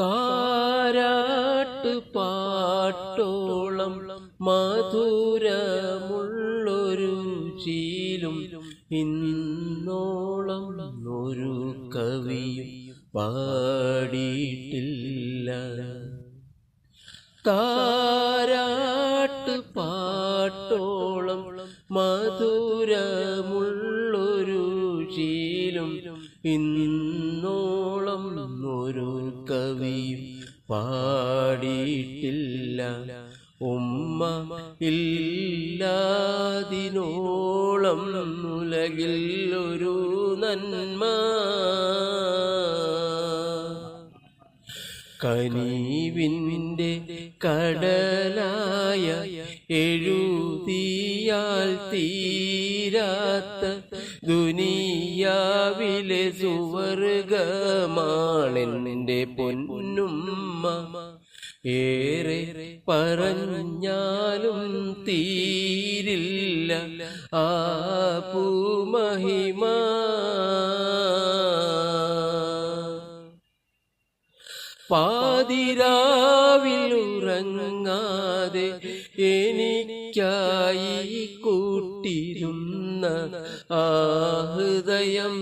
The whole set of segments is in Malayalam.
താരാട്ട് പാട്ടോളം മധുരമുള്ളൊരു ചീലും ഇന്നോളം ഒരു കവിയും പാടിയിട്ടില്ല. താരാട്ട് പാട്ടോളം മധുരമുള്ളൊരു ശീലും ഇന്നോളം ഒരു കവിയും പാടിയിട്ടില്ല. ഉമ്മ ഇല്ലാതിനോളം ഉലകിൽ ഒരു നന്മ. കനീവിന്റെ കടലായ എഴുതിയാൽ തീരാത്ത ദുനിയാവിലെ സുവർഗമാണെന്റെ പൊന്നുമ്മ ഏറെ പറഞ്ഞാലും തീരില്ല. ആ പൂമഹിമ. പാതിരാവിൽ ഉറങ്ങാതെ എനിക്കായി കൂട്ടിരുന്ന ആ ഹൃദയം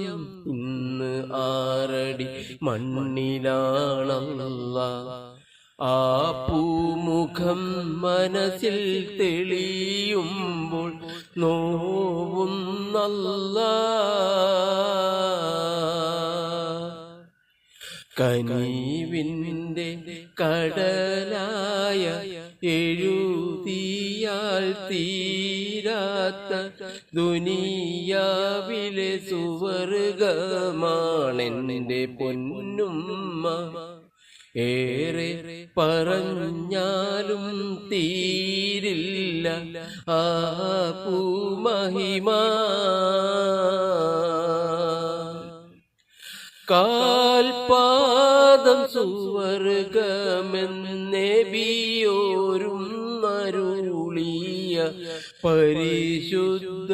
ഇന്ന് ആറടി മണ്ണിലാണല്ല. ആ പൂമുഖം മനസ്സിൽ തെളിയുമ്പോൾ നോവുന്നല്ല. കനീവിന്റെ കടലായ എഴുതിയാൽ തീരാത്ത ദുനിയാവിലെ സുവർഗമാണെന്നെ പൊന്നുമ്മ. ഏറെ പറഞ്ഞാലും തീരില്ല ആ പൂമഹിമ. കാൽപാദം സുവർഗമെന്നേ അരുളിയ പരിശുദ്ധ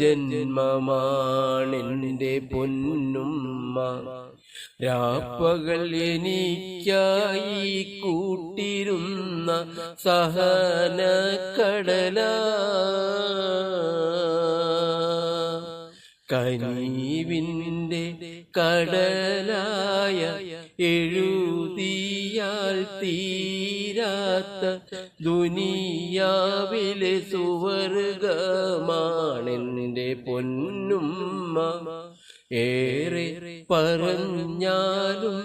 ജന്മമാണെന്റെ പൊന്നുമ്മ. രാപ്പകൾ എനിക്കായി കൂട്ടിരുന്ന സഹന കനീവിന്റെ കടലായ എഴുതിയാൽ തീരാത്ത ദുനിയാവിലെ സുവർഗമാണെന്റെ പൊന്നുമ്മ. ഏറെ പറഞ്ഞാലും